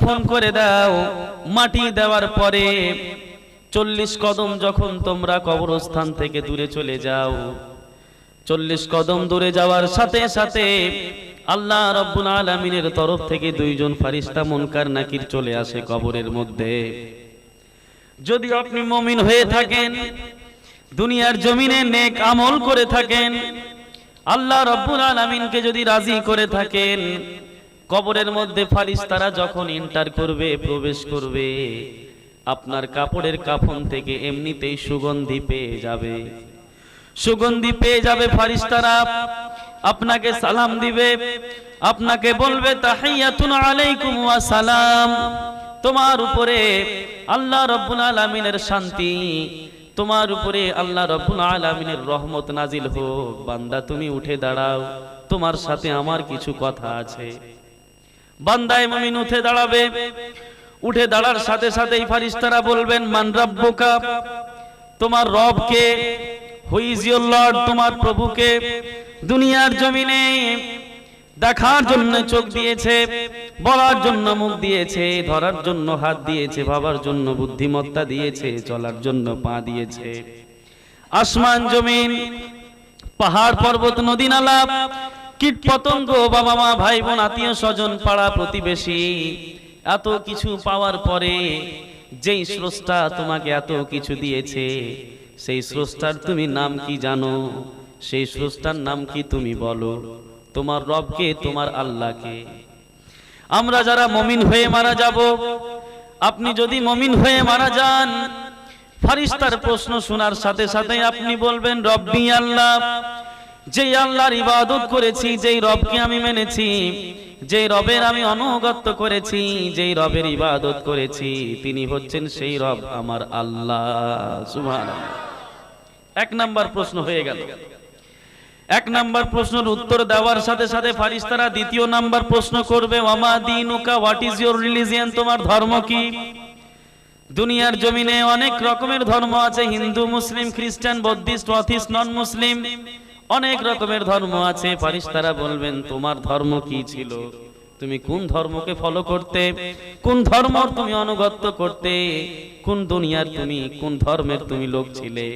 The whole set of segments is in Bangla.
ফোন করে দাও। মাটি দেওয়ার পরে চল্লিশ কদম যখন তোমরা কবরস্থান থেকে দূরে চলে যাও, চল্লিশ কদম দূরে যাওয়ার সাথে সাথে আল্লাহ রব্বুল আলমিনের তরফ থেকে দুইজন ফারিস্তা মনকার নাকির চলে আসে কবরের মধ্যে। যদি আপনি মমিন হয়ে থাকেন, দুনিয়ার জমিনে নেক আমল করে থাকেন, আল্লাহ রব্বুল আলমিনকে যদি রাজি করে থাকেন কবরের মধ্যে ফারিস্তারা যখন ইন্টার করবে, প্রবেশ করবে, আপনার কাপড়ের কাফন থেকে এমনিতেই সুগন্ধি পেয়ে যাবে। সুগন্ধি পেয়ে যাবে ফারিস্তারা। আপনাকে সালাম দিবে। আপনাকে বলবে আলাইকুম সালাম। তোমার উপরে আল্লাহ রব্বুল আলামিনের শান্তি, তোমার উপরে আল্লাহ রব্বুল আলামিনের রহমত নাজিল হোক। বান্দা, তুমি উঠে দাঁড়াও। তোমার সাথে আমার কিছু কথা আছে। বান্দায় মমিন উঠে দাঁড়াবে। উঠে দাঁড়ার সাথে সাথেই ফারিস্তারা বলবেন, মান রাব্বুকা? তোমার রবকে হুই ইজ লর্ড? তোমার প্রভুকে? দুনিয়ার জমিনে দেখার জন্য চোখ দিয়েছে, বলার জন্য মুখ দিয়েছে, ধরার জন্য হাত দিয়েছে, ভাবার জন্য বুদ্ধিমত্তা দিয়েছে, চলার জন্য পা দিয়েছে। আসমান জমিন, পাহাড় পর্বত, নদী নালা কীট পতঙ্গ বাবা মা, ভাই বোন, আত্মীয় স্বজন, পাড়া প্রতিবেশী, এত কিছু পাওয়ার পরে যেই স্রষ্টা তোমাকে এত কিছু দিয়েছে, সেই স্রষ্টার তুমি নাম কি জানো? সেই স্রষ্টার নাম কি তুমি বলো? তোমার রবকে, তোমার আল্লাহকে। আমরা যারা মমিন হয়ে মারা যাব, আপনি যদি মমিন হয়ে মারা যান, ফারিস্তার প্রশ্ন শোনার সাথে সাথে আপনি বলবেন, রব্বি আল্লাহ যেই আল্লাহর ইবাদত করেছি, যেই রবকে আমি মেনেছি, যেই রবের আমি অনুগত্য করেছি, যেই রবের ইবাদত করেছি, তিনি হচ্ছেন সেই রব আমার আল্লাহ। সুবহানাল্লাহ। এক নাম্বার প্রশ্ন হয়ে গেল। এক নাম্বার প্রশ্নের উত্তর দেওয়ার সাথে সাথে ফারিস্তারা দ্বিতীয় নাম্বার প্রশ্ন করবে ওয়ামা দিনুকা হোয়াট ইজ ইওর রিলিজিয়ান তোমার ধর্ম কি? দুনিয়ার জমিনে অনেক রকমের ধর্ম আছে, হিন্দু, মুসলিম, খ্রিস্টান, বৌদ্ধিস্ট, অথিস্ট নন মুসলিম অনেক রকমের ধর্ম আছে। ফারিস্তারা বলবেন, তোমার ধর্ম কি ছিল? তুমি কোন ধর্মকে ফলো করতে? কোন ধর্ম তুমি অনুগত্য করতে? কোন দুনিয়ার তুমি, কোন ধর্মের তুমি লোক ছিলে?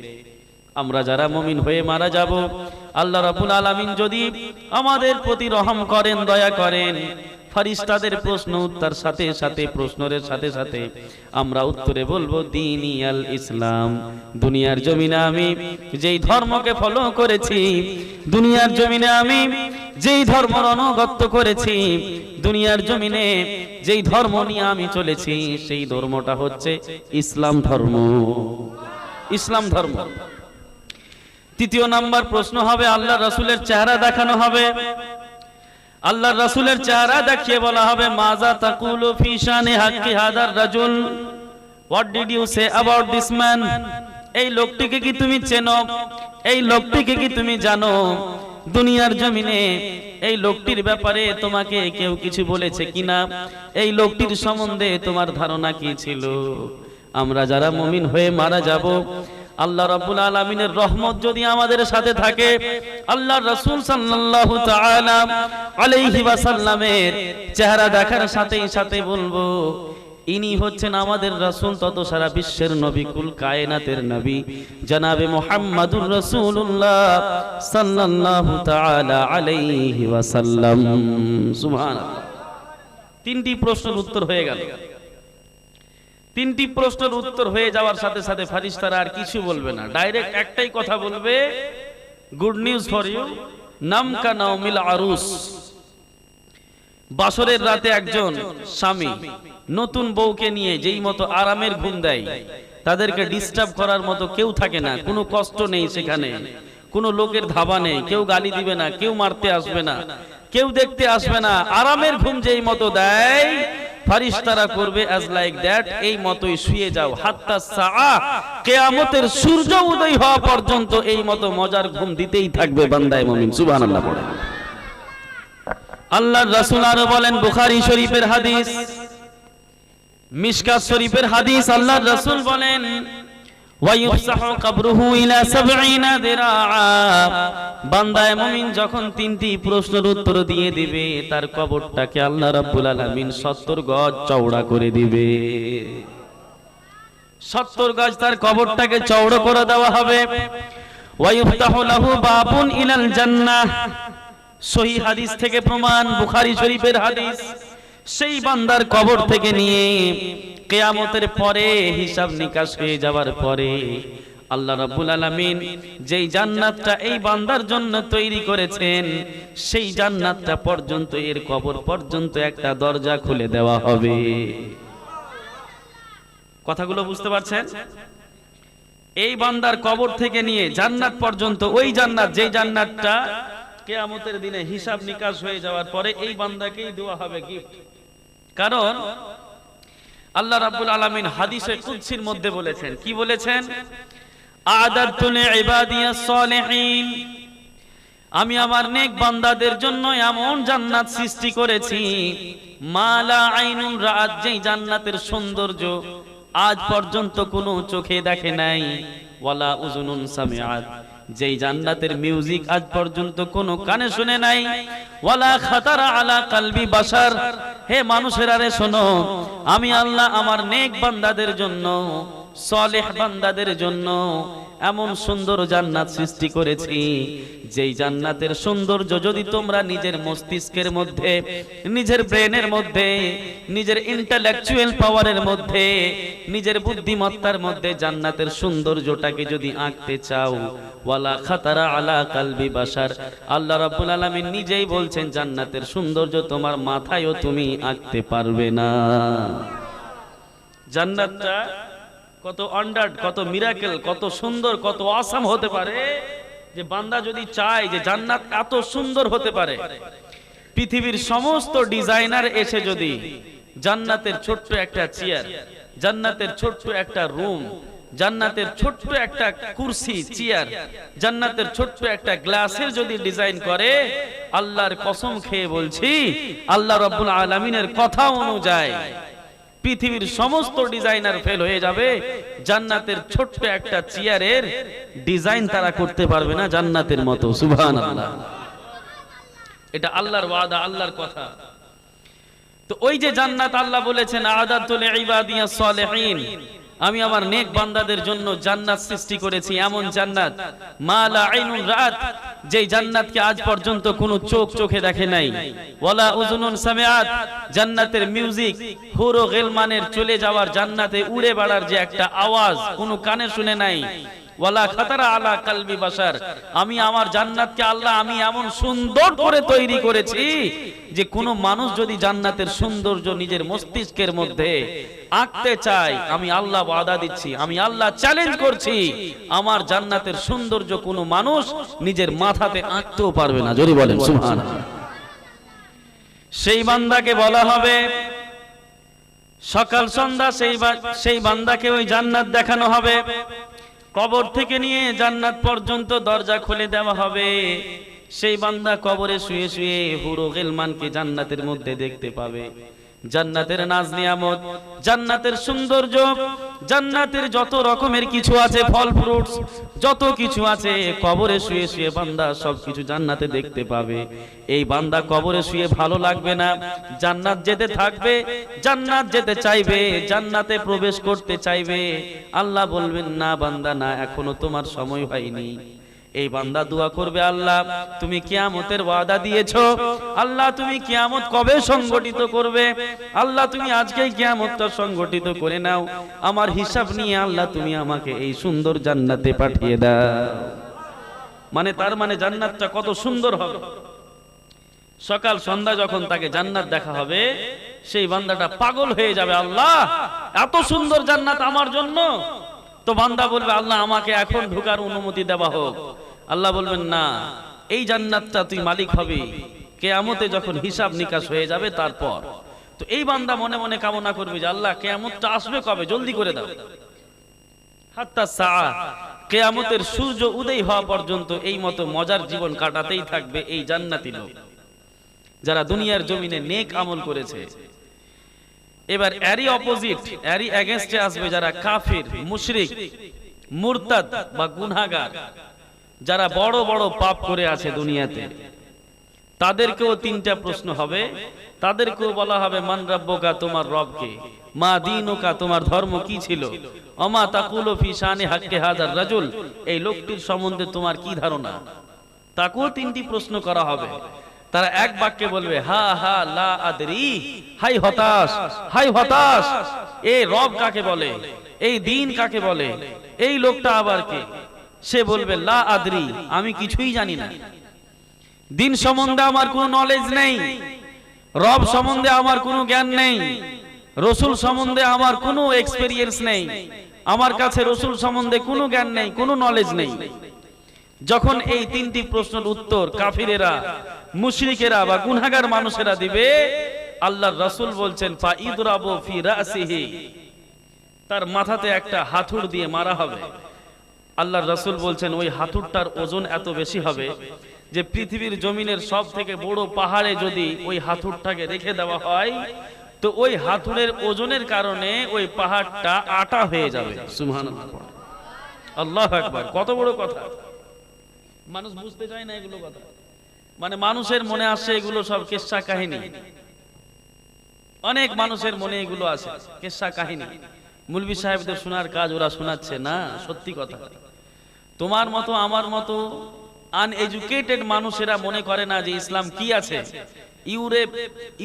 আমরা যারা মমিন হয়ে মারা যাব, আল্লাহ রাবুল আলামিন যদি আমাদের প্রতি রহম করেন, দয়া করেন ফারিস্তাদের প্রশ্ন উত্তর সাথে সাথে, প্রশ্নের সাথে সাথে আমরা উত্তরে বলব দিনী আল ইসলাম, দুনিয়ার জমিনে আমি যেই ধর্মকে ফলো করেছি, দুনিয়ার জমিনে আমি যেই ধর্মর অনুগত্য করেছি, দুনিয়ার জমিনে যেই ধর্ম নিয়ে আমি চলেছি, সেই ধর্মটা হচ্ছে ইসলাম ধর্ম। ইসলাম ধর্ম। তৃতীয় নাম্বার প্রশ্ন হবে আল্লাহ রাসূলের চেহারা দেখানো হবে। আল্লাহ রাসূলের চেহারা দেখিয়ে বলা হবে মাজা তাকুলু ফি শানি হাক্কি হাদার রাজুল। What did you say about this man এই লোকটিকে কি তুমি চেনো? এই লোকটিকে কি তুমি জানো? দুনিয়ার জমিনে এই লোকটির ব্যাপারে তোমাকে কেউ কিছু বলেছে কিনা? এই লোকটির সম্বন্ধে তোমার ধারণা কি ছিল? আমরা যারা মুমিন হয়ে মারা যাব আল্লাহ রাব্বুল আলামিনের রহমত যদি আমাদের সাথে থাকে আল্লাহ রাসূল সাল্লাল্লাহু তাআলা আলাইহি ওয়াসাল্লামের চেহারা দেখার সাথেই সাথে বলব, ইনি হচ্ছেন আমাদের রাসূল, তত সারা বিশ্বের নবী, কুল কায়নাতের নবী, জনাবে মুহাম্মাদুর রাসূলুল্লাহ সাল্লাল্লাহু তাআলা আলাইহি ওয়াসাল্লাম। সুবহানাল্লাহ। তিনটি প্রশ্নের উত্তর হয়ে গেল। তিনটি প্রশ্নের উত্তর হয়ে যাওয়ার সাথে সাথে ফারিস্তারা আর কিছু বলবে না। ডাইরেক্ট একটাই কথা বলবে গুড নিউজ ফর ইউ নাম কা নাওমিল আরুস। বাসরের রাতে একজন স্বামী নতুন বউকে নিয়ে যেই মতো আরামের ঘুম দেয়, তাদেরকে ডিস্টার্ব করার মতো কেউ থাকে না, কোনো কষ্ট নেই সেখানে, কোনো লোকের ধাবা নেই, কেউ গালি দিবে না, কেউ মারতে আসবে না, কেউ দেখতে আসবে না। আরামের ঘুম যেই মতো দেয় ফারিস্তারা করবে অ্যাজ লাইক দ্যাট এই মতোই শুয়ে যাও। হাত্তা সাআ, কিয়ামতের সূর্য উদয় হওয়া পর্যন্ত এই মতো মজার ঘুম দিতেই থাকবে বান্দায়ে মুমিন, সুবহানাল্লাহ পড়ে। আল্লাহর রাসূল আরও বলেন, বুখারী শরীফের হাদিস, মিশকাত শরীফের হাদিস, আল্লাহর রাসূল বলেন ويفسح قبره إلى سبعين ذراعا বান্দায় মুমিন যখন তিনটি প্রশ্নের উত্তর দিয়ে দিবে তার কবরটাকে আল্লাহ রাব্বুল আলামিন 70 গজ চওড়া করে দিবে 70 গজ তার কবরটাকে চওড়া করে দেওয়া হবে ওয়ায়ুফতাহু লাহু বাবুন ইলাল জান্নাহ সহি হাদিস থেকে প্রমাণ বুখারী শরীফের হাদিস সেই বান্দার কবর থেকে নিয়ে কেয়ামতের পরে হিসাব নিকাশ হয়ে যাওয়ার পরে আল্লাহ রাব্বুল আলামিন যেই জান্নাতটা এই বান্দার জন্য তৈরি করেছেন, সেই জান্নাতটা পর্যন্ত, এর কবর পর্যন্ত একটা দরজা খুলে দেওয়া হবে। কথাগুলো বুঝতে পারছেন? এই বান্দার কবর থেকে নিয়ে জান্নাত পর্যন্ত, ওই জান্নাত, যেই জান্নাতটা কেয়ামতের দিনে হিসাব নিকাশ হয়ে যাওয়ার পরে এই বান্দাকেই দেওয়া হবে গিফট কারণ আল্লাহ রাব্বুল আলামিন হাদিসে কুদসির মধ্যে বলেছেন। কি বলেছেন? আদাতুল ইবাদিয়াস সালিহিন। আমি আমার নেক বান্দাদের জন্য এমন জান্নাত সৃষ্টি করেছি। মালা আইনুন রাত যেই জান্নাতের সৌন্দর্য আজ পর্যন্ত কোনো চোখে দেখে নাই। ওয়ালা উজুনুন সামিআত। যেই জান্নাতের মিউজিক আজ পর্যন্ত কোনো কানে শুনে নাই। ওয়ালা খাতারা আলা কালবি বাসার হে মানুষের আরে শোনো, আমি আল্লাহ আমার নেক বান্দাদের জন্য সলেহ বান্দাদের জন্য এমন সুন্দর জান্নাত সৃষ্টি করেছি, যেই জান্নাতের সৌন্দর্য যদি তোমরা নিজের মস্তিষ্কের মধ্যে, নিজের ব্রেনের মধ্যে, নিজের ইন্টালেকচুয়াল পাওয়ারের মধ্যে, নিজের বুদ্ধিমত্তার মধ্যে জান্নাতের সৌন্দর্যটাকে যদি আঁকতে চাও, ওয়ালা খাতারা আলা কালবি বাসার আল্লাহ রাব্বুল আলামিন নিজেই বলছেন, জান্নাতের সৌন্দর্য তোমার মাথায়ও তুমি আঁকতে পারবে না। জান্নাতটা কত আন্ডার কত মিরাকেল কত সুন্দর, কত আসাম হতে পারে, যে বান্দা যদি চায় যে জান্নাত এত সুন্দর হতে পারে। পৃথিবীর সমস্ত ডিজাইনার এসে যদি জান্নাতের ছোট্ট একটা চেয়ার জান্নাতের ছোট্ট একটা রুম জান্নাতের ছোট্ট একটা কুরসি চেয়ার জান্নাতের ছোট্ট একটা গ্লাসের যদি ডিজাইন করে, আল্লাহর কসম খেয়ে বলছি, আল্লাহ রাব্বুল আলামিনের কথা অনুযায়ী পৃথিবীর সমস্ত ডিজাইনার ফেল হয়ে যাবে। জান্নাতের ছোট্ট একটা চেয়ারের ডিজাইন তারা করতে পারবে না জান্নাতের মতো, সুবহানাল্লাহ। এটা আল্লাহর ওয়াদা, আল্লাহর কথা। তো ওই যে জান্নাত আল্লাহ বলেছেন, আদাতুল ইবাদিয়াস সালিহিন। আমি আমার নেক বান্দাদের জন্য জান্নাত সৃষ্টি করেছি এমন জান্নাত। মালা আইনুন রাত যেই জান্নাতকে আজ পর্যন্ত কোনো চোখ চোখে দেখে নাই। ওয়ালা উজুনুন সামিআত জান্নাতের মিউজিক হুরো গেলমানের চলে যাওয়ার জান্নাতে উড়ে বেড়ার যে একটা আওয়াজ কোনো কানে শুনে নাই। ওয়ালা খাতারা আলা কালবি বাসার আমি আমার জান্নাতকে আল্লাহ আমি এমন সুন্দর করে তৈরি করেছি যে কোনো মানুষ যদি জান্নাতের সৌন্দর্য নিজের মস্তিষ্কের মধ্যে আঁকতে আমি আল্লাহ ওয়াদা দিচ্ছি, আমি আল্লাহ চ্যালেঞ্জ করছি। আমার জান্নাতের সৌন্দর্য কোনো মানুষ নিজের মাথাতে আঁকতেও পারবে না। যদি বলেন, সুবহানাল্লাহ। সেই বান্দাকে বলা হবে, সকাল সন্ধ্যা সেই সেই বান্দাকে ওই জান্নাত দেখানো হবে। কবর থেকে নিয়ে জান্নাত পর্যন্ত দরজা খুলে দেওয়া হবে। সেই বান্দা কবরে শুয়ে শুয়ে হুরো গেলমানকে জান্নাতের মধ্যে দেখতে পাবে। জান্নাতের নাজ নিয়ামত, জান্নাতের সৌন্দর্য, জান্নাতের যত রকমের কিছু আছে, ফল ফ্রুটস, যত কিছু আছে, কবরে শুয়ে শুয়ে বান্দা সবকিছু জান্নাতে দেখতে পাবে। এই বান্দা কবরে শুয়ে ভালো লাগবে না, জান্নাত যেতে থাকবে, জান্নাত যেতে চাইবে, জান্নাতে প্রবেশ করতে চাইবে। আল্লাহ বলবেন, না বান্দা, না, এখনও তোমার সময় হয়নি। এই বান্দা দোয়া করবে আল্লাহ, তুমি কিয়ামতের ওয়াদা দিয়েছ। আল্লাহ, তুমি কিয়ামত কবে সংগঠিত করবে? আল্লাহ, তুমি আজকেই কিয়ামতটা সংগঠিত করে নাও। আমার হিসাব নিয়ে আল্লাহ, তুমি আমাকে এই সুন্দর জান্নাতে পাঠিয়ে দাও। মানে তার মানে জান্নাতটা কত সুন্দর হবে। সকাল সন্ধ্যা যখন তাকে জান্নাত দেখা হবে, সেই বান্দাটা পাগল হয়ে যাবে, আল্লাহ, এত সুন্দর জান্নাত আমার জন্য। তো বান্দা বলবে, আল্লাহ, আমাকে এখন ঢোকার অনুমতি দেওয়া হোক। আল্লাহ বলবেন, না, এই জান্নাতটা তুই মালিক হবি। কেয়ামতে যখন হিসাব নিকাশ হয়ে যাবে, তারপর। তো এই বান্দা মনে মনে কামনা করবে যে, আল্লাহ, কেয়ামতটা আসবে কবে? জলদি করে দাও। হাত্তা সাআ, কেয়ামতের সূর্য উদয় হওয়া পর্যন্ত এই মতো মজার জীবন কাটাতেই থাকবে এই জান্নাতি লোক, যারা দুনিয়ার জমিনে নেক আমল করেছে। এবার এরই অপোজিট এরই এগেনস্টে আসবে যারা কাফির, মুশরিক, মুরতাদ বা গুনাহগার। যারা বড় বড় পাপ করে আছে দুনিয়াতে, তাদেরকেও তিনটা প্রশ্ন হবে। তাদেরকেও বলা হবে, মান রাব্বকা, তোমার রবকে? মা দিনুকা, তোমার ধর্ম কি ছিল? অমা তাকুলু রাজুল? এই লোকটির সম্বন্ধে তোমার কি ধারণা? তাকেও তিনটি প্রশ্ন করা হবে। তারা এক বাক্যে বলবে, হা হা, লা আদরি, হাই হতাশ হাই হতাশ। এই রব কাকে বলে? এই দিন কাকে বলে? এই লোকটা আবার কে? সে বলবে, লা আদরি, আমি কিছুই জানি না। দিন সম্বন্ধে আমার কোনো নলেজ নেই। রব সম্বন্ধে আমার কোনো জ্ঞান নেই। রসুল সম্বন্ধে আমার কোনো এক্সপেরিয়েন্স নেই। আমার কাছে রসুল সম্বন্ধে কোনো জ্ঞান নেই, কোনো নলেজ নেই। যখন এই তিনটি প্রশ্নের উত্তর কাফিরেরা, মুশরিকেরা বা গুনাহগার মানুষেরা দিবে, আল্লাহর রাসূল বলছেন তার মাথাতে একটা হাতুড় দিয়ে মারা হবে। আল্লাহর রাসূল বলছেন, ওই হাতুরটার ওজন এত বেশি হবে যে পৃথিবীর জমিনের সব থেকে বড় পাহাড়ে যদি ওই হাতুরটাকে রেখে দেওয়া হয়, তো ওই হাতুড়ের ওজনের কারণে ওই পাহাড়টা আটা হয়ে যাবে। সুবহানাল্লাহ। আল্লাহ আকবার, কত বড় কথা। মানুষ বুঝতে চায় না এগুলো কথা। মানে মানুষের মনে আসে এগুলো সব কেসা কাহিনী। অনেক মানুষের মনে এগুলো আছে, কেসা কাহিনী। মুলবি সাহেবদের শোনার কাজ ওরা শোনাচ্ছে না, সত্যি কথা। তোমার মতো, আমার মতো আনএজুকেটেড মানুষেরা মনে করে না যে ইসলাম কি আছে। ইউরোপ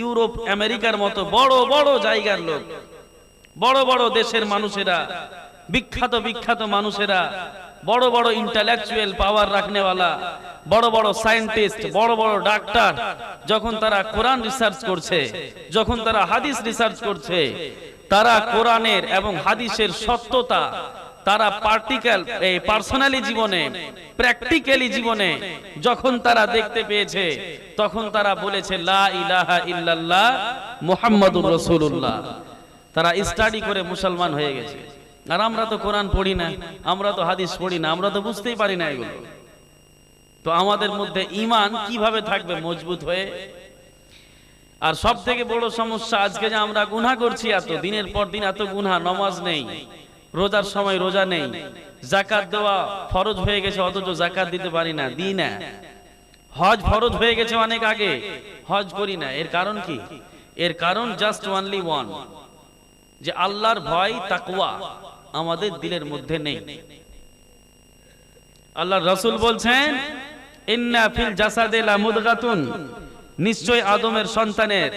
ইউরোপ, আমেরিকার মতো বড় বড় জায়গার লোক, বড় বড় দেশের মানুষেরা, বিখ্যাত বিখ্যাত মানুষেরা, বড় বড় ইন্টালেকচুয়াল পাওয়ার রাখনেওয়ালা, বড় বড় সায়েন্টিস্ট বড় বড় ডাক্তার যখন তারা কোরআন রিসার্চ করছে, যখন তারা হাদিস রিসার্চ করছে, তারা কোরআনের এবং হাদিসের সত্যতা তারা পার্টিক্যাল এই পার্সোনালি জীবনে প্র্যাকটিক্যালি জীবনে, যখন তারা দেখতে পেয়েছে, তখন তারা বলেছে, লা ইলাহা ইল্লাল্লাহ মুহাম্মাদুর রাসূলুল্লাহ। তারা স্টাডি করে মুসলমান হয়ে গেছে। আর আমরা তো কোরআন পড়ি না, আমরা তো হাদিস পড়ি না, আমরা তো বুঝতেই পারি না এগুলো। তো আমাদের মধ্যে ইমান কীভাবে থাকবে মজবুত হয়ে? আর সব থেকে বড় সমস্যা, আজকে যে আমরা গুনাহ করছি এত, দিনের পর দিন এত গুনাহ, নমাজ নেই। রোজার সময় রোজা নেই। জাকাত দেওয়া ফরজ হয়ে গেছে, অথচ জাকাত দিতে পারি না, দিই না। হজ ফরজ হয়ে গেছে অনেক আগে, হজ করি না। এর কারণ কি? এর কারণ জাস্ট ওয়ানলি ওয়ান যে আল্লাহর ভয়, তাকওয়া আমাদের দিলের মধ্যে নেই। আল্লাহর রাসূল বলছেন নিশ্চয় আদমের সন্তানের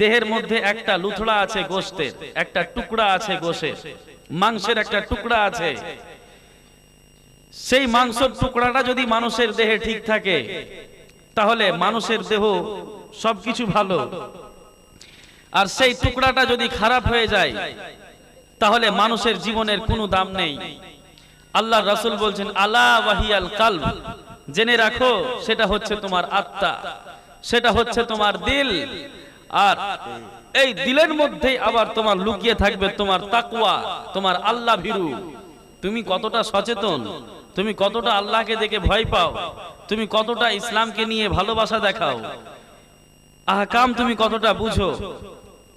দেহের মধ্যে একটা লুথড়া আছে গোশতের একটা টুকরা আছে গোশের মাংসের একটা টুকরা আছে। সেই মাংসের টুকরাটা যদি মানুষের দেহে ঠিক থাকে, তাহলে মানুষের দেহ সবকিছু ভালো। আর সেই টুকরাটা যদি খারাপ হয়ে যায়, তাহলে মানুষের জীবনের কোনো দাম নেই। আল্লাহ রাসুল বলছেন, আলা ওয়াহিয়াল কালব। জেনে রাখো, সেটা হচ্ছে তোমার আত্মা, সেটা হচ্ছে তোমার দিল। আর এই দিলের মধ্যেই আবার তোমার লুকিয়ে থাকবে তোমার তাকওয়া, তোমার আল্লাহ ভীরু। তুমি কতটা সচেতন, তুমি কতটা আল্লাহকে দেখে ভয় পাও, তুমি কতটা ইসলামকে নিয়ে ভালোবাসা দেখাও। আহকাম তুমি কতটা বুঝো,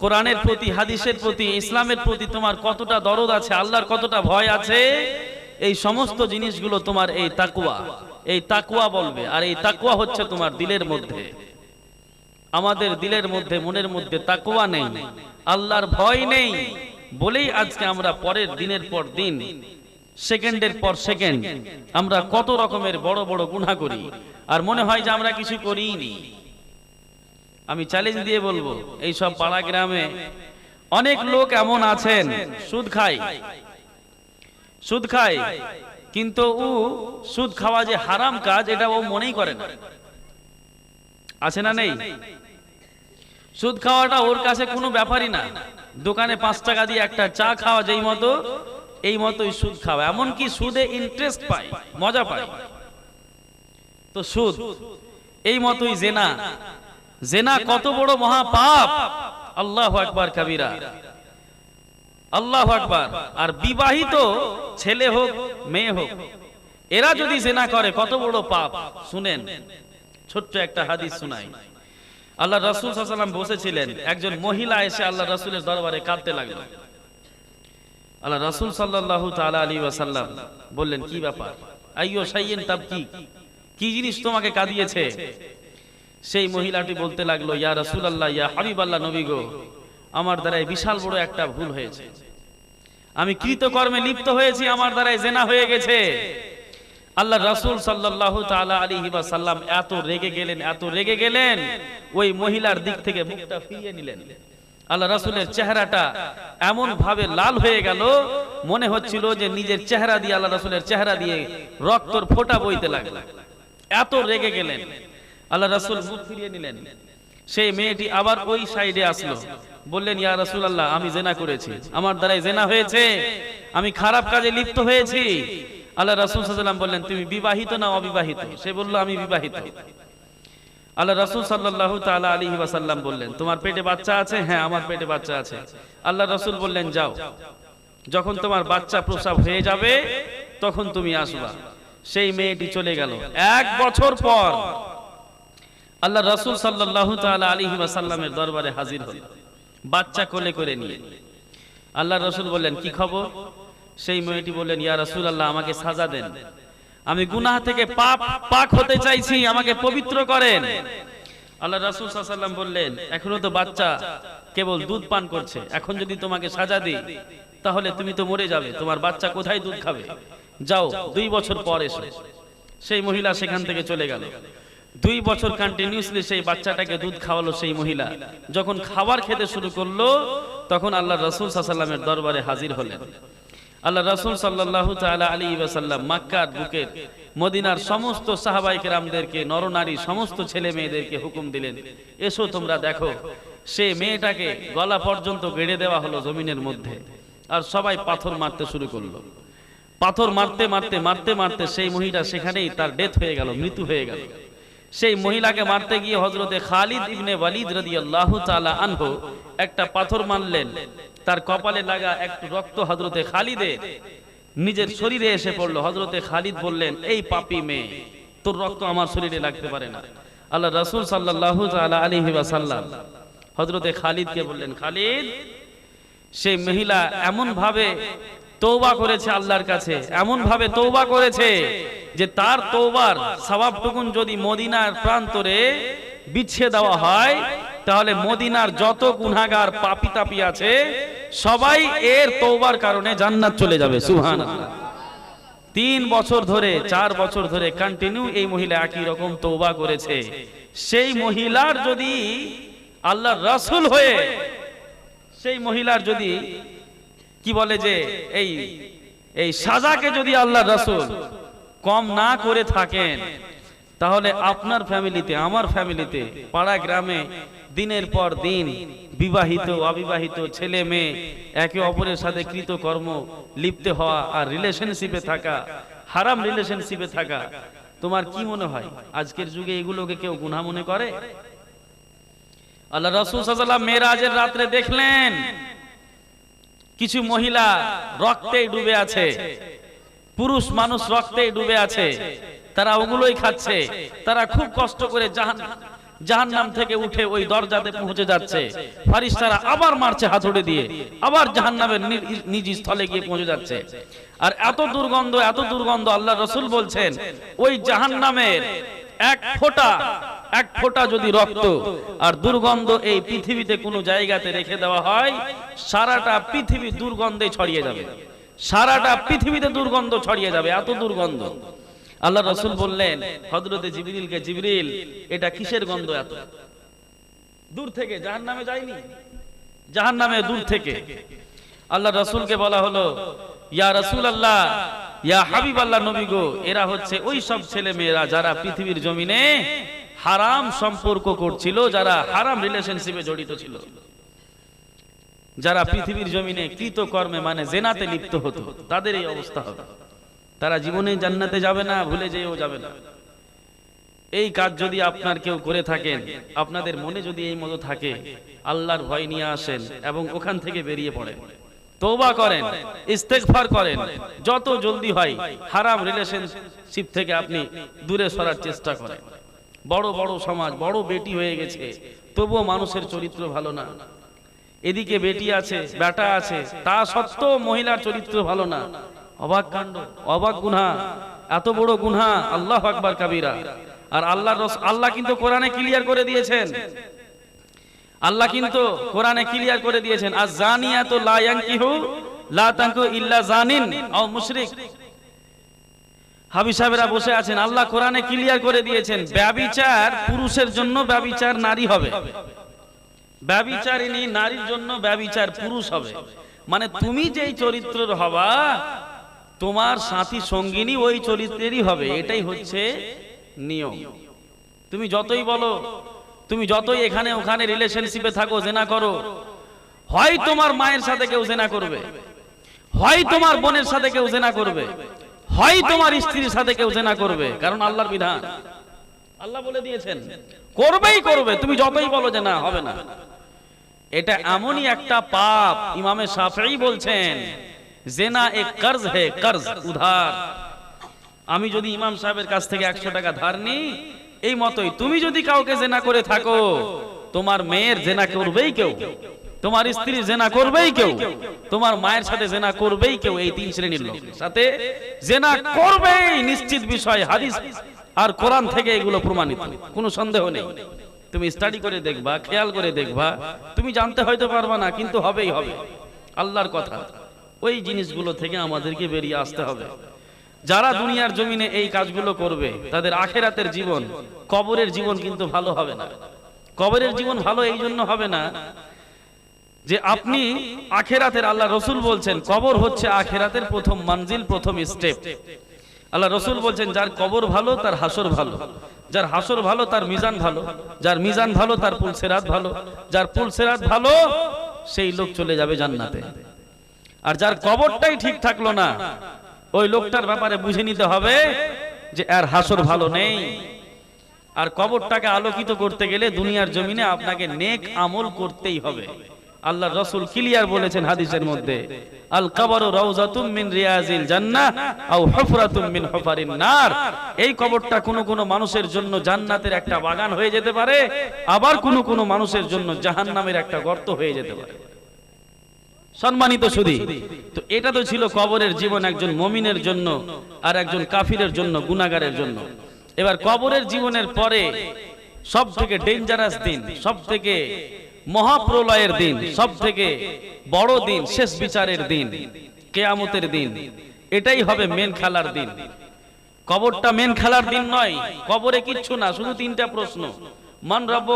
কোরআনের প্রতি, হাদিসের প্রতি, ইসলামের প্রতি তোমার কতটা দরদ আছে, আল্লাহর কতটা ভয় আছে? এই সমস্ত জিনিসগুলো তোমার এই তাকুয়া এই তাকুয়া বলবে, আর এই তাকুয়া হচ্ছে তোমার দিলের মধ্যে। আমাদের দিলের মধ্যে মনের মধ্যে তাকুয়া নেই। আল্লাহর ভয় নেই। বলেই আজকে আমরা পরের দিনের পর দিন সেকেন্ডের পর সেকেন্ড আমরা কত রকমের বড় বড় গুনাহ করি। আর মনে হয় যে আমরা কিছু করিনি। আমি চ্যালেঞ্জ দিয়ে বলব এই সব পাড়া গ্রামে অনেক লোক এমন আছেন সুদ খায়। সুদ খায়। কিন্তু ও সুদ খাওয়া যে হারাম কাজ এটা ও মনেই করে না। আছে না নেই? সুদ খাওয়াটা ওর কাছে কোনো ব্যাপারই না। দোকানে পাঁচ টাকা দিয়ে একটা চা খাওয়া যেই মতো, এই মতোই সুদ খাওয়া। এমনকি সুদে ইন্টারেস্ট পায়, মজা পায়। তো সুদ, এই মতোই জেনা। জেনা কত বড় মহা পাপ আল্লাহ আকবার কাবিরা। আল্লাহ আকবার। আর বিবাহিত ছেলে হোক, মেয়ে হোক, এরা যদি জেনা করে, কত বড় পাপ। শুনেন ছোট্ট একটা হাদিস শুনাই। আল্লাহ রাসূল আলাইহি বসেছিলেন, একজন মহিলা এসে আল্লাহ রাসূলের দরবারে কাঁদতে লাগল। আল্লাহ রাসূল সাল্লাল্লাহু তাআলা আলাইহি ওয়াসাল্লাম বললেন, কি ব্যাপার? আইয়ো সাইয়েন তাব কি? কি জিনিস তোমাকে কাঁদিয়েছে? সেই মহিলাটি বলতে লাগল, ইয়া রাসুল আল্লাহ ইয়া হাবিবাল্লাহ নবী গো, আমার দ্বারাই বিশাল বড় একটা ভুল হয়েছে। আমি কৃতকর্মে লিপ্ত হয়েছি, আমার দ্বারাই জেনা হয়ে গেছে। আল্লাহ রাসূল সাল্লাল্লাহু তাআলা আলাইহি ওয়াসাল্লাম এত রেগে গেলেন, এত রেগে গেলেন, ওই মহিলার দিক থেকে মুখটা ফিরিয়ে নিলেন। আল্লাহ রাসূলের চেহারাটা এমন ভাবে লাল হয়ে গেল, মনে হচ্ছিল যে নিজের চেহারা দিয়ে আল্লাহ রাসূলের চেহারা দিয়ে রক্তর ফোটা বইতে লাগল। এত রেগে গেলেন। আল্লাহ রাসূল মুখ ফিরিয়ে নিলেন। সেই মেয়েটি আবার ওই সাইডে আসলো। বললেন, ইয়া রাসুল আল্লাহ আমি জেনা করেছি। আমার দ্বারাই জেনা হয়েছে। আমি খারাপ কাজে লিপ্ত হয়েছি। আল্লাহ রাসূল ওয়াসাল্লাম বললেন, তুমি বিবাহিত না অবিবাহিত? সে বলল, আমি বিবাহিত। আল্লাহ রাসূল সাল্লাল্লাহু তাআলা আলাইহি ওয়াসাল্লাম বললেন, তোমার পেটে বাচ্চা আছে? হ্যাঁ আমার পেটে বাচ্চা আছে। আল্লাহ রাসূল বললেন, যাও। যখন তোমার বাচ্চা প্রসব হয়ে যাবে, তখন তুমি আসবা। সেই মেয়েটি চলে গেল। এক বছর পর আল্লাহ রাসূল সাল্লাল্লাহু তাআলা আলাইহি ওয়াসাল্লামের দরবারে হাজির হল। বাচ্চা কোলে করে নিয়ে। আল্লাহ রাসূল বললেন, কি খবর? সেই মেয়েটি বললেন, ইয়া রাসূলুল্লাহ, আমাকে সাজা দেন। আমি গুনাহ থেকে পাপ, পাক হতে চাইছি, আমাকে পবিত্র করেন। আল্লাহ রাসূল ওয়াসাল্লাম বললেন, এখনও তো বাচ্চা, কেবল দুধ পান করছে, এখন যদি তোমাকে সাজা দিই, তাহলে তুমি তো মরে যাবে, তোমার বাচ্চা কোথায় দুধ খাবে? যাও, দুই বছর পর এসো। সেই মহিলা সেখান থেকে চলে গেল। দুই বছর কন্টিনিউসলি সেই বাচ্চাটাকে দুধ খাওয়ালো সেই মহিলা। যখন খাবার খেতে শুরু করল, তখন আল্লাহ রসুল সাল্লামের দরবারে হাজির হলেন। আল্লাহ রসুল সাল্লাল্লাহু তাআলা আলী ওয়াসাল্লাম মাক্কার বুকের মদিনার সমস্ত সাহাবাই কেরামদেরকে, নরনারী সমস্ত ছেলে মেয়েদেরকে হুকুম দিলেন, এসো তোমরা দেখো, সে মেয়েটাকে গলা পর্যন্ত গেড়ে দেওয়া হলো জমিনের মধ্যে। আর সবাই পাথর মারতে শুরু করল। পাথর মারতে মারতে মারতে মারতে সেই মহিলা সেখানেই তার ডেথ হয়ে গেল, মৃত্যু হয়ে গেল। সেই মহিলাকে মারতে গিয়ে হজরতে খালিদ ইবনে ওয়ালিদ রাদিয়াল্লাহু তাআলা আনহু একটা পাথর মারলেন। তার কপালে লাগা একটু রক্ত হজরতে খালিদে নিজের শরীরে এসে পড়ল। হজরতে খালিদ বললেন, এই পাপী মেয়ে, তোর রক্ত আমার শরীরে লাগতে পারে না। আল্লাহ রাসূল সাল্লাল্লাহু তাআলা আলাইহি ওয়াসাল্লাম হজরতে খালিদকে বললেন, খালিদ, সেই মহিলা এমন ভাবে তৌবা করেছে আল্লাহর কাছে। এমন ভাবে তৌবা করেছে যে তার তৌবার সবাবটুকুন যদি মদিনার প্রান্তরে বিচ্ছে দেওয়া হয়, তাহলে মদিনার যত গুনাহগার পাপি তাপি আছে, সবাই এর তৌবার কারণে জান্নাত চলে যাবে সুবহান তিন বছর ধরে, চার বছর ধরে কন্টিনিউ এই মহিলা একই রকম তৌবা করেছে। সেই মহিলার যদি আল্লাহর রাসূল হয়ে, সেই মহিলার যদি কি বলে যে এই এই সাজাকে যদি আল্লাহ রসুল কম না করে থাকেন, তাহলে আপনার ফ্যামিলিতে, আমার ফ্যামিলিতে, পাড়া গ্রামে দিনের পর দিন বিবাহিত, অবিবাহিত ছেলে মেয়ে, একে অপরের সাথে কৃতকর্ম, লিপ্ত হওয়া আর রিলেশনশিপে থাকা, হারাম রিলেশনশিপে থাকা, তোমার কি মনে হয়? আজকের যুগে এগুলোকে কেউ গুনাহ মনে করে? আল্লাহ রসুল মেয়েরাজের রাত্রে দেখলেন কিছু মহিলা রক্তে ডুবে আছে, পুরুষ মানুষ রক্তে ডুবে আছে, তারা ওগুলোই খাচ্ছে, তারা খুব কষ্ট করে জাহান জাহান নাম থেকে উঠে ওই দরজাতে পৌঁছে যাচ্ছে। ফারিস্তারা আবার মারছে হাতুড়ে দিয়ে, আবার জাহান নামের নিজ স্থলে গিয়ে পৌঁছে যাচ্ছে। আর এত দুর্গন্ধ এত দুর্গন্ধ আল্লাহ রসুল বলছেন, ওই জাহান নামের এক ফোঁটা এক ফোঁটা যদি রক্ত আর দুর্গন্ধ এই পৃথিবীতে কোনো জায়গাতে রেখে দেওয়া হয়, সারাটা পৃথিবী দুর্গন্ধে ছড়িয়ে যাবে। সারাটা পৃথিবীতে দুর্গন্ধ ছড়িয়ে যাবে, এত দুর্গন্ধ। আল্লাহ রসুল বললেন হজরতে জিবরিলকে, জিবরিল, এটা কিসের গন্ধ এত? দূর থেকে জাহান নামে যায়নি। জাহান নামে দূর থেকে। আল্লাহ রসুলকে বলা হলো, ইয়া রসুল আল্লাহ ইয়া হাবিব আল্লাহ নবী গো, এরা হচ্ছে ওই সব ছেলে মেয়েরা যারা পৃথিবীর জমিনে হারাম সম্পর্ক করছিল, যারা হারাম রিলেশনশিপে জড়িত ছিল। যারা পৃথিবীর জমিনে কৃতকর্মে মানে জেনাতে লিপ্ত হতো, তাদের এই অবস্থা হবে। তারা জীবনে জান্নাতে যাবে না, ভুলে যেও যাবে না। এই কাজ যদি আপনার কেউ করে থাকেন, আপনাদের মনে যদি এই মতো থাকে, আল্লাহর ভয় নিয়ে আসেন এবং ওখান থেকে বেরিয়ে পড়েন। তৌবা করেন, ইস্তেগফার করেন, যত জলদি হয়, হারাম রিলেশনশিপ থেকে আপনি দূরে সরার চেষ্টা করেন। বড় বড় সমাজ, বড় বেটি হয়ে গেছে। তবুও মানুষের চরিত্র ভালো না। এদিকে বেটি আছে, বেটা আছে, তা সত্ত্বেও মহিলার চরিত্র ভালো না। অবাক কাণ্ড, অবাক গুনহা, এত বড় গুনহা, আল্লাহ আকবার কাবিরা। আর আল্লাহ আল্লাহ কিন্তু কোরআনে ক্লিয়ার করে দিয়েছেন। আল্লাহ কিন্তু কোরআনে ক্লিয়ার করে দিয়েছেন আর জানিয়াতু লা ইয়ানকিহু, লা তানকু ইল্লা জানিন, আও মুশরিক। হাবি সাহেবেরা বসে আছেন। আল্লাহ কোরআনে ক্লিয়ার করে দিয়েছেন, ব্যবিচার পুরুষের জন্য ব্যবিচার নারী হবে। ব্যবিচারিণী নারীর জন্য ব্যবিচার পুরুষ হবে। মানে তুমি যেই চরিত্রের হবা, তোমার সাথী সঙ্গিনী ওই চরিত্রেরই হবে। এটাই হচ্ছে নিয়ম। তুমি যতই বলো, তুমি যতই এখানে ওখানে রিলেশনশিপে থাকো, জেনা করো, হয় তোমার মায়ের সাথে কেউ জেনা করবে, হয় তোমার বোনের সাথে কেউ জেনা করবে হয় তোমার স্ত্রীর সাথে কেউ জেনা করবে কারণ আল্লাহর বিধান। আল্লাহ বলে দিয়েছেন করবেই করবে তুমি যতই বলো যে না হবে না। এটা এমনই একটা পাপ ইমামে সাফেই বলছেন জেনা এক কর্জ হে কর্জ। উধার। আমি যদি ইমাম সাহেবের কাছ থেকে একশো টাকা ধার নিই এই মতই তুমি যদি কাউকে জেনা করে থাকো তোমার মেয়ের জেনা করবেই কেউ। তোমার স্ত্রী জেনা করবেই কেউ। তোমার মায়ের সাথে জেনা করবেই কেউ এই তিন শ্রেণির লোক। সাথে জেনা করবেই নিশ্চিত বিষয়, হাদিস আর কোরআন থেকে এগুলো প্রমাণিত। কোনো সন্দেহ নেই। তুমি স্টাডি করে দেখবা, খেয়াল করে দেখবা। তুমি জানতে হয়তো পারবা না, কিন্তু হবেই হবে। আল্লাহর কথা। ওই জিনিসগুলো থেকে আমাদেরকে বেরিয়ে আসতে হবে। যারা দুনিয়ার জমিনে এই কাজগুলো করবে, তাদের আখেরাতের জীবন, কবরের জীবন কিন্তু ভালো হবে না। কবরের জীবন ভালো এই জন্য হবে না যে আপনি আখেরাতের আল্লাহ রসুল বলছেন, কবর হচ্ছে আখেরাতের প্রথম মঞ্জিল, প্রথম স্টেপ আল্লাহ রসুল বলছেন, যার কবর ভালো, তার হাসর ভালো। যার হাসর ভালো, তার মিজান ভালো। যার মিজান ভালো, তার পুলসেরাত ভালো। যার পুলসেরাত ভালো, সেই লোক চলে যাবে জান্নাতে। আর যার কবরটাই ঠিক থাকল না, ওই লোকটার ব্যাপারে বুঝে নিতে হবে যে আর হাসর ভালো নেই। আর কবরটাকে আলোকিত করতে গেলে দুনিয়ার জমিনে আপনাকে নেক আমল করতেই হবে। আল্লাহ রসুল ক্লিয়ার বলেছেন হাদিসের মধ্যে, আল কবর রওজাতুম মিন রিয়াজিল জান্নাহ আও হুফরাতুম মিন হুফারিন নার। এই কবরটা কোনো কোনো মানুষের জন্য জান্নাতের একটা বাগান হয়ে যেতে পারে, আবার কোনো কোনো মানুষের জন্য জাহান্নামের একটা গর্ত হয়ে যেতে পারে। সম্মানিত সুধী তো এটা তো ছিল কবরের জীবন একজন মমিনের জন্য আর একজন কাফিরের জন্য গুনাগারের জন্য। এবার কবরের জীবনের পরে সব থেকে ডেঞ্জারাস দিন সব থেকে মহাপ্রলয়ের দিন সব থেকে বড় দিন, শেষ বিচারের দিন, কেয়ামতের দিন। এটাই হবে মেন খেলার দিন। কবরটা মেন খেলার দিন নয়, কবরে কিচ্ছু না, শুধু তিনটা প্রশ্ন। মান রব্ব